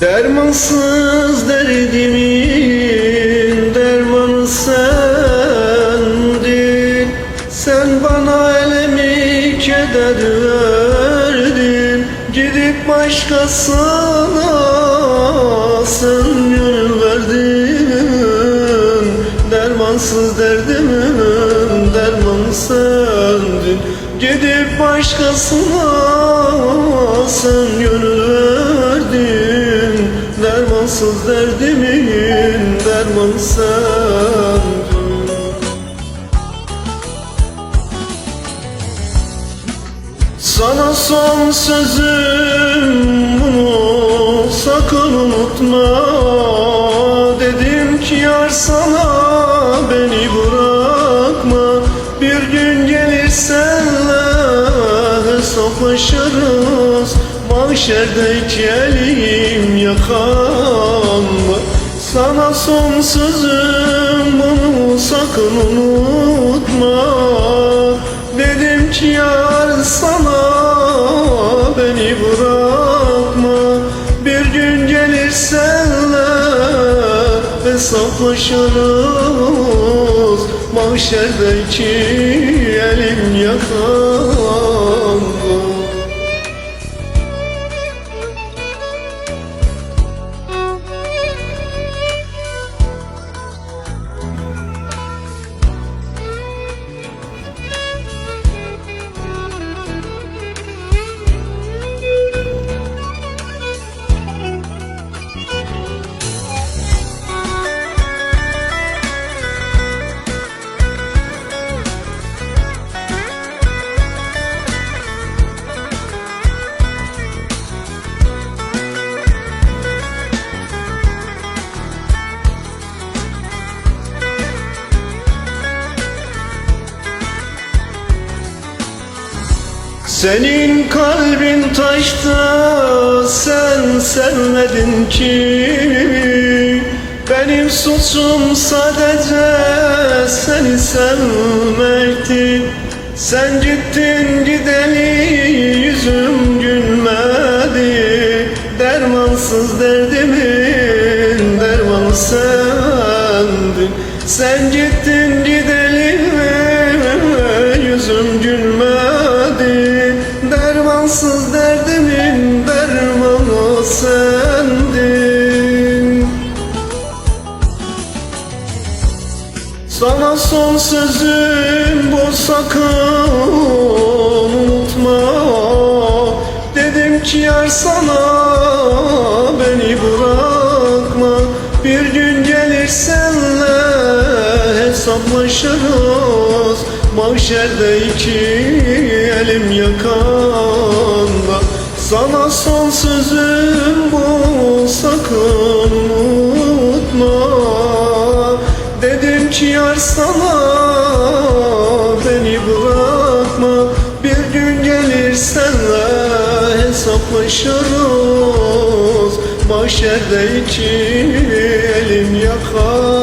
Dermansız derdimin dermanı sendin. Sen bana elemi keder verdin. Gidip başkasına sen yön verdin. Dermansız derdimin dermanı sendin. Gidip başkasına sen yön verdin Dermansız derdimin dermanı sendin Sana son sözüm bunu sakın unutma. Dedim ki yar sana beni bırakma. Bir gün gelir senle hesaplaşırız Mahşerde iki elim yakanla Sana son sözüm bunu sakın unutma. Dedim ki yar sana beni bırakma. Bir gün gelir senle hesaplaşırız. Mahşerde iki elim yakanda Senin kalbin taştı sen sevmedin ki. Benim suçum sadece seni sevmekti. Sen gittin gideli yüzüm gülmedi. Dermansız derdimin dermanı sendin. Sen gittin son sözüm bu sakın unutma. Dedim ki yar sana beni bırakma. Bir gün gelir senle hesaplaşırız. Mahşerde iki elim yakanda. Sana son sözüm bu sakın sana beni bırakma. Bir gün gelir senle hesaplaşırız. Mahşerde iki elim yakar.